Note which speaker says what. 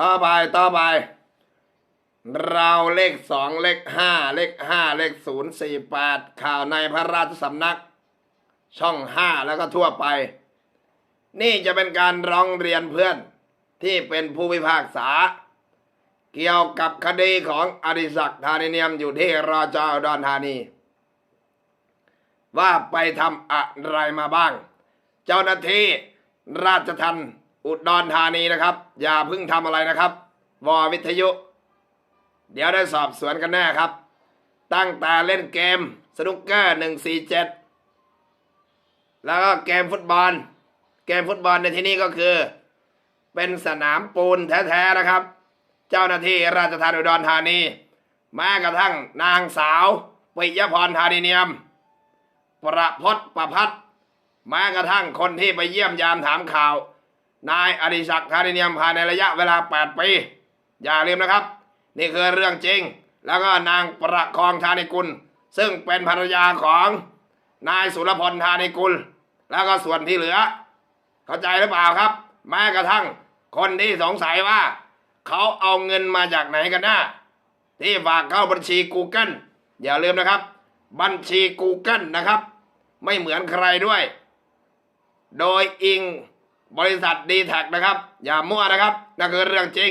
Speaker 1: ต่อไปต่อไป เราเลขสองเลขห้าเลขห้าเลขศูนย์สี่แปดข่าวในพระราชสำนัก ช่องห้าแล้วก็ทั่วไป นี่จะเป็นการร้องเรียนเพื่อนที่เป็นผู้พิพากษา เกี่ยวกับคดีของอดิศักดิ์ธานิเนียมอยู่ที่รอจออุดอนธานี ว่าไปทำอะไรมาบ้าง เจ้าหน้าที่ราชทัน อุดรธานีนะครับ อย่าเพิ่งทำอะไรนะครับ วอวิทยุ เดี๋ยวได้สอบสวนกันแน่ครับ ตั้งต่เล่นเกมสนุกเกอร์หนึ่งสี่เจ็ดแล้วก็เกมฟุตบอล เกมฟุตบอลในที่นี้ก็คือ เป็นสนามปูนแท้ๆนะครับ เจ้าหน้าที่ราชทัณฑ์อุดรธานีแม้กระทั่งนางสาวปิยพรธานีเนียม ประพศประพัฒแม้กระทั่งคนที่ไปเยี่ยมยามถามข่าว นายอดิศักดิ์ธานิเนียมภายในระยะเวลา 8 ปี อย่าลืมนะครับ นี่คือเรื่องจริง แล้วก็นางประคองธานิกุล ซึ่งเป็นภรรยาของนายสุรพลธานิกุล แล้วก็ส่วนที่เหลือ เข้าใจหรือเปล่าครับ แม้กระทั่งคนที่สงสัยว่า เขาเอาเงินมาจากไหนกันนะที่ฝากเข้าบัญชี Google อย่าลืมนะครับ บัญชี Google นะครับ ไม่เหมือนใครด้วย โดยอิง บริษัทดีแท็นะครับ อย่ามั่วนะครับนั่นคือเรื่องจริง